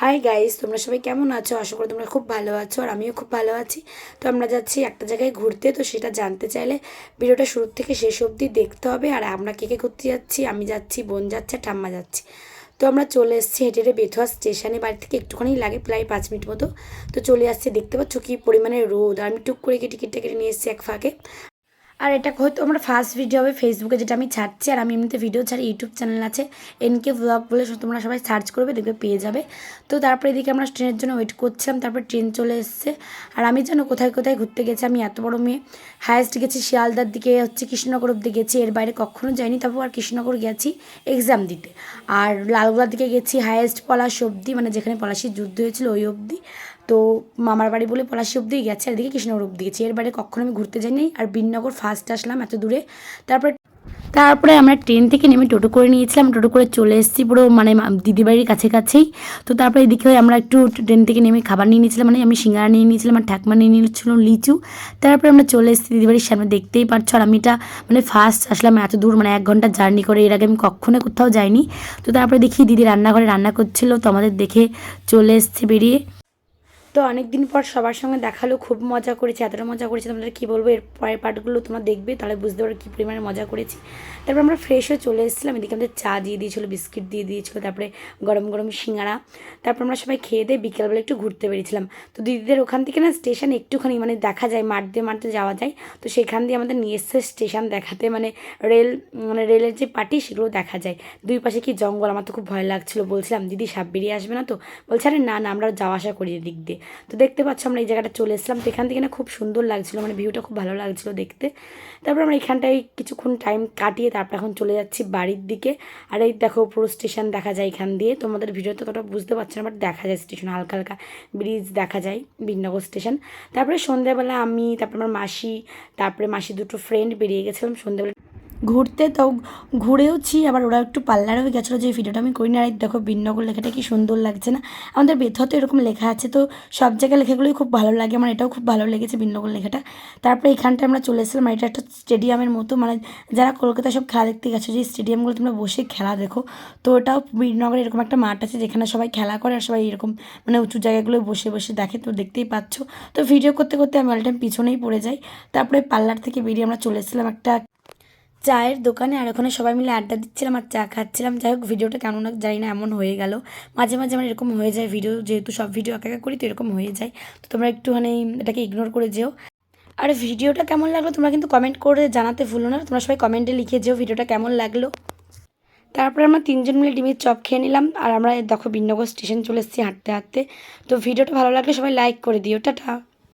Hi guys তোমরা সবাই কেমন আছো? আশা করি তোমরা খুব ভালো আছো আর আমিও খুব ভালো আছি। তো আমরা যাচ্ছি একটা জায়গায় ঘুরতে, তো সেটা জানতে চাইলে ভিডিওটা শুরু থেকে শেষ অবধি দেখতে হবে আর আমরা কে কে ঘুরতে যাচ্ছি, আমি যাচ্ছি, বোন যাচ্ছে, ঠাম্মা যাচ্ছি। তো আমরা চলে এসেছি হেঁটে হেঁটে বেথুয়া স্টেশনে, বাড়ি থেকে একটুখানি লাগে, প্রায় পাঁচ মিনিট মতো। তো চলে আসছে, দেখতে পাচ্ছ কী পরিমাণে রোদ। আর আমি টুক করে কেটে কেটে কেটে নিয়ে এসেছি এক ফাঁকে। আর এটা হয়তো আমার ফার্স্ট ভিডিও হবে ফেসবুকে যেটা আমি ছাড়ছি, আর আমি এমনিতে ভিডিও ছাড়ি ইউটিউব চ্যানেল আছে এনকে ব্লগ বলে তোমরা সবাই সার্চ করবে, দেখবে পেয়ে যাবে। তো তারপরে এদিকে আমরা ট্রেনের জন্য ওয়েট করছিলাম, তারপর ট্রেন চলে এসছে। আর আমি যেন কোথায় কোথায় ঘুরতে গেছি, আমি এত বড় মেয়ে। হায়েস্ট গেছি শিয়ালদার দিকে, হচ্ছে কৃষ্ণনগর অব্দি গেছি, এর বাইরে কখনো যাইনি, তারপর আর কৃষ্ণনগর গেছি এক্সাম দিতে। আর লালগোলার দিকে গেছি হায়েস্ট পলাশ অব্দি মানে যেখানে পলাশির যুদ্ধ হয়েছিল ওই অবধি তো মামার বাড়ি বলে পলাশি অব্দিই গেছে, আর এদিকে কৃষ্ণনগর অব্দি গেছি। এর বাইরে কখনো আমি ঘুরতে যাইনি, আর বিননগর ফার্স্ট আসলাম এত দূরে। তারপরে তারপরে আমরা ট্রেন থেকে নেমে টোটো করে নিয়েছিলাম, টোটো করে চলে এসেছি পুরো মানে দিদি বাড়ির কাছে কাছেই তো তারপরে এদিকে আমরা একটু ট্রেন থেকে নেমে খাবার নিয়ে নিয়েছিলাম মানে আমি সিঙ্গারা নিয়ে নিয়েছিলাম, আর ঠাকমা নিয়ে নিয়েছিল লিচু। তারপরে আমরা চলে এসেছি দিদি বাড়ির সামনে, দেখতেই পারছ, আর আমি এটা মানে ফার্স্ট আসলাম এত দূর মানে এক ঘণ্টা জার্নি করে। এর আগে আমি কখনো কোথাও যাইনি। তো তারপরে দেখি দিদি রান্নাঘরে রান্না করছিল, তো আমাদের দেখে চলে এসছে বেরিয়ে। তো অনেক দিন পর সবার সঙ্গে দেখাল, খুব মজা করেছি, এতটা মজা করেছি। তোমাদের কী বলব? এর পরের পার্টগুলো তোমরা দেখবে, তাহলে বুঝতে পারো কী পরিমাণে মজা করেছি। তারপর আমরা ফ্রেশ হয়ে চলে এসেছিলাম। এদিকে আমাদের চা দিয়ে দিয়েছিলো, বিস্কিট দিয়ে দিয়েছিলো, তারপরে গরম গরম সিঙ্গারা। তারপর আমরা সবাই খেয়ে দিয়ে বিকেলবেলা একটু ঘুরতে বেরিয়েছিলাম। তো দিদিদের ওখান থেকে না স্টেশন একটুখানি মানে দেখা যায় মাঠতে মাঠতে যাওয়া যায়। তো সেখান দিয়ে আমাদের নিয়ে এসছে স্টেশন দেখাতে মানে রেল মানে রেলের যে পার্টি সেগুলো দেখা যায়। দুই পাশে কি জঙ্গল, আমার তো খুব ভয় লাগছিল। বলছিলাম, দিদি সাপ বেরিয়ে আসবে না তো? বলছে, আরে না না, আমরা যাওয়া আসা করি এদিক দিয়ে। তো দেখতে পাচ্ছ আমরা এই জায়গাটা চলে এসলাম তো এখান থেকে না খুব সুন্দর লাগছিল মানে ভিউটা খুব ভালো লাগছিল দেখতে। তারপর আমরা এখানটায় কিছুক্ষণ টাইম কাটিয়ে তারপর এখন চলে যাচ্ছি বাড়ির দিকে। আর এই দেখো পুরো স্টেশন দেখা যায় এখান দিয়ে। তোমাদের ভিডিওতে ততটা বুঝতে পারছ না বাট দেখা যায় স্টেশন হালকা হালকা ব্রিজ দেখা যায় বিনগর স্টেশন তারপরে সন্ধ্যাবেলা আমি, তারপর আমার মাসি, তারপরে মাসি দুটো ফ্রেন্ড বেরিয়ে গেছিলাম সন্ধ্যাবেলা। ঘুরতে, তো ঘুরেওছি, আবার ওরা একটু পার্লারেও গেছিল, যে ভিডিওটা আমি করি না আর দেখো বিনগর লেখাটা কি সুন্দর লাগছে না? আমাদের বেথতে এরকম লেখা আছে, তো সব জায়গায় লেখাগুলোই খুব ভালো লাগে, আমার এটাও খুব ভালো লেগেছে বিনগর লেখাটা। তারপরে এখানটায় আমরা চলে এসেছিলাম এটা একটা স্টেডিয়ামের মতো মানে যারা কলকাতায় সব খেলা দেখতে গেছো, যে স্টেডিয়ামগুলো তোমরা বসে খেলা দেখো, তো ওটাও বিনগরে এরকম একটা মাঠ আছে, যেখানে সবাই খেলা করে, আর সবাই এরকম মানে উঁচু জায়গাগুলো বসে বসে দেখে, তো দেখতেই পাচ্ছ। তো ভিডিও করতে করতে আমি অল টাইম পিছনেই পড়ে যাই। তারপরে পার্লার থেকে বেরিয়ে আমরা চলে এসেছিলাম একটা চায়ের দোকানে আর ওখানে সবাই মিলে আড্ডা দিচ্ছিলাম আর চা খাচ্ছিলাম। যাই হোক, ভিডিওটা কেমন জানি না, এমন হয়ে গেল। মাঝে মাঝে আমার এরকম হয়ে যায় ভিডিও, যেহেতু সব ভিডিও একা একা করি, তো এরকম হয়ে যায়। তো তোমরা একটুখানি এটাকে ইগনোর করে যেও। আর ভিডিওটা কেমন লাগল তোমরা কিন্তু কমেন্ট করে জানাতে ভুলো না। তোমরা সবাই কমেন্টে লিখে যেও ভিডিওটা কেমন লাগল। তারপরে আমরা তিনজন মিলে ডিমের চপ খেয়ে নিলাম। আর আমরা দেখো বিনগর স্টেশন চলে এসেছি হাঁটতে হাঁটতে। তো ভিডিওটা ভালো লাগলে সবাই লাইক করে দিও। টাটা।